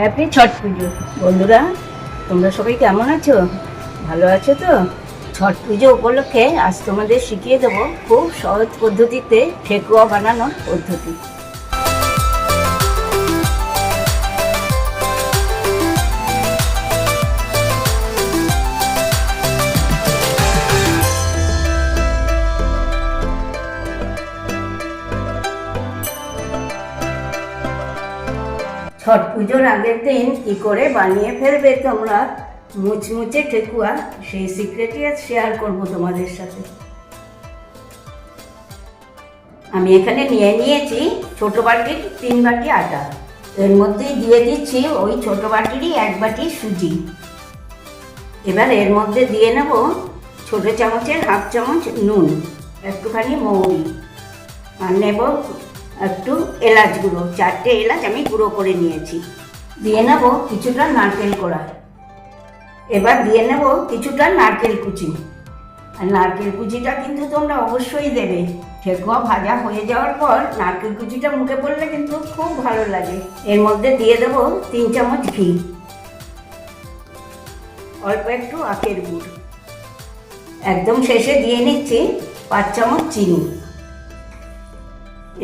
Happy ছট পুজো বন্ধুরা, তোমরা সবাই কেমন আছো? ভালো আছো তো? ছট পুজো উপলক্ষে আজ তোমাদের শিখিয়ে দেবো খুব সহজ পদ্ধতিতে ঠেকুয়া বানানোর পদ্ধতি। ছট পুজোর আগের দিন কি করে বানিয়ে ফেলবে তোমরা? মুচমুচে ঠেকুয়া, সেই সিক্রেটই আজ শেয়ার করব তোমাদের সাথে। আমি এখানে নিয়ে নিয়েছি ছোট বাটির তিন বাটি আটা। এর মধ্যেই দিয়ে দিচ্ছি ওই ছোট বাটিরই এক বাটি সুজি। এবার এর মধ্যে দিয়ে নেব ছোট চামচের হাফ চামচ নুন, একটুখানি মৌরি। আর নেব একটু এলাচ গুঁড়ো, চারটে এলাচ আমি গুঁড়ো করে নিয়েছি। দিয়ে নেব কিছুটা নারকেল কোড়া। এবার দিয়ে নেব কিছুটা নারকেল কুচি। আর নারকেল কুচিটা কিন্তু তোমরা অবশ্যই দেবে। ঠেকুয়া ভাজা হয়ে যাওয়ার পর নারকেল কুচিটা মুখে পড়লে কিন্তু খুব ভালো লাগে। এর মধ্যে দিয়ে দেব তিন চামচ ঘি। অল্প একটু আখের গুড়। একদম শেষে দিয়ে নিচ্ছি পাঁচ চামচ চিনি।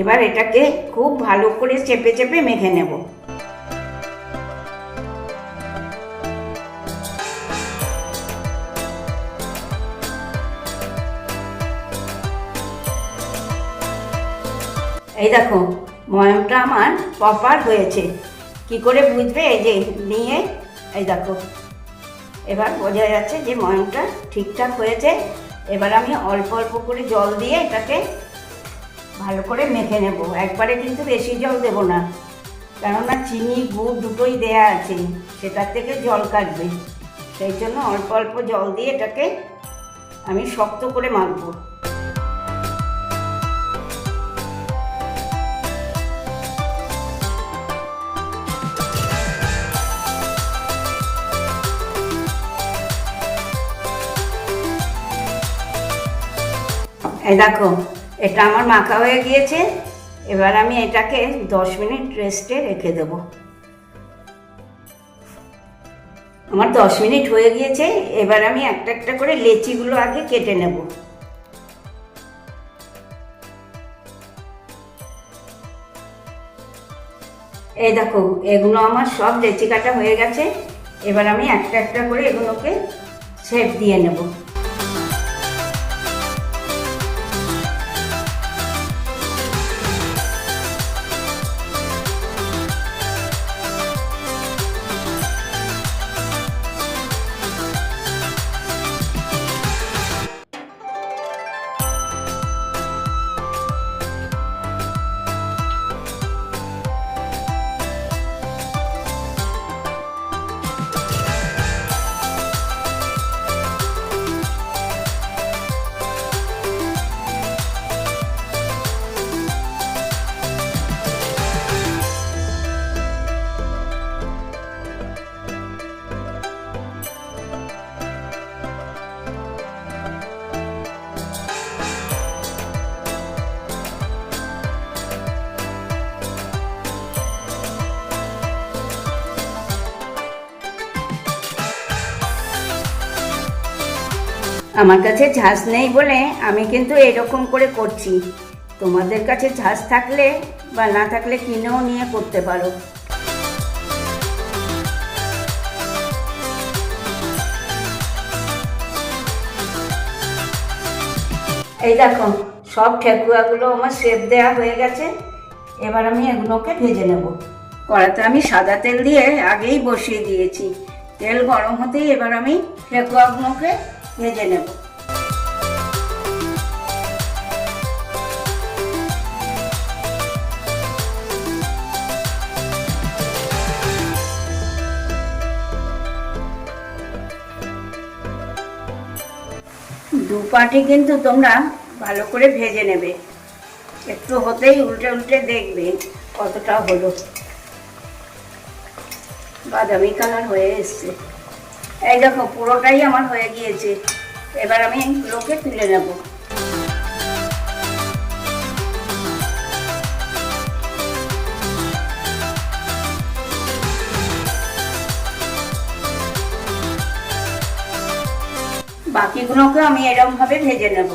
এবার এটাকে খুব ভালো করে চেপে চেপে মেখে নেব। এই দেখো ময়মটা আমার প্রপার হয়েছে। কি করে বুঝবে এই যে নিয়ে? এই দেখো, এবার বোঝা যাচ্ছে যে ময়মটা ঠিকঠাক হয়েছে। এবার আমি অল্প অল্প করে জল দিয়ে এটাকে ভালো করে মেখে নেব। একবারে কিন্তু বেশি জল দেব না। কেননা চিনি, গুড় দুটোই দেয়া আছে, সেটার থেকে জল কাটবে। সেই জন্য অল্প অল্প জল দিয়ে এটাকে আমি শক্ত করে মাখবো। এই দেখো এটা আমার মাখা হয়ে গিয়েছে। এবার আমি এটাকে দশ মিনিট রেস্টে রেখে দেব। আমার দশ মিনিট হয়ে গিয়েছে, এবার আমি একটা একটা করে লেচিগুলো আগে কেটে নেব। এই দেখো, এগুলো আমার সব লেচি কাটা হয়ে গেছে। এবার আমি একটা একটা করে এগুলোকে শেপ দিয়ে নেব। আমার কাছে ঝাঁস নেই বলে আমি কিন্তু এরকম করে করছি। তোমাদের কাছে ঝাঁস থাকলে বা না থাকলে কিনেও নিয়ে করতে পারো। এই দেখো, সব ঠেকুয়াগুলো আমার শেপ দেওয়া হয়ে গেছে। এবার আমি এগুলোকে ভেজে নেব। কড়াতে আমি সাদা তেল দিয়ে আগেই বসিয়ে দিয়েছি। তেল গরম হতেই এবার আমি ঠেকুয়াগুলোকে ভেজে নেব। দু পাটি কিন্তু তোমরা ভালো করে ভেজে নেবে। একটু হতেই উল্টে উল্টে দেখবে কতটা হলো। বাদামি কালার হয়ে এসছে। এই দেখো, পুরোটাই আমার হয়ে গিয়েছে। এবার আমি লোকে তুলে নেব। বাকিগুলোকে আমি এরকমভাবে ভেজে নেব।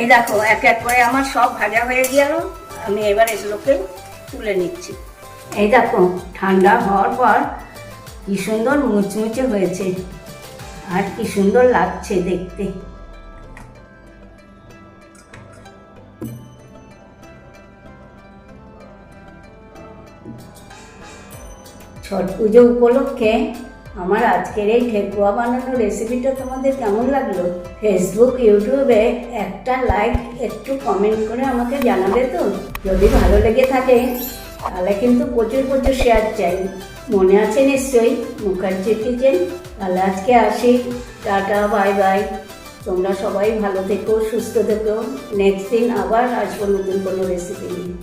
এই দেখো, এক এক করে আমার সব ভাজা হয়ে গেল। আমি এবার এগুলোকে তুলে নিচ্ছি। এই দেখো, ঠান্ডা হওয়ার পর কি সুন্দর মুচমুচে হয়েছে। আর কি সুন্দর লাগছে দেখতে। ছট পুজো উপলক্ষে আমার আজকের এই ঠেকুয়া বানানোর রেসিপিটা তোমাদের কেমন লাগল? ফেসবুক ইউটিউবে একটা লাইক একটু কমেন্ট করে আমাকে জানাবে তো? যদি ভালো লেগে থাকে, তাহলে কিন্তু প্রচুর প্রচুর শেয়ার চাই। মনে আছে নিশ্চয়ই? মুখার্জি কিচেন তাহলে আজকে আসি। টাটা বাই বাই তোমরা সবাই ভালো থেকো, সুস্থ থেকো। নেক্সট দিন আবার আসব নতুন কোনো রেসিপি নিয়ে।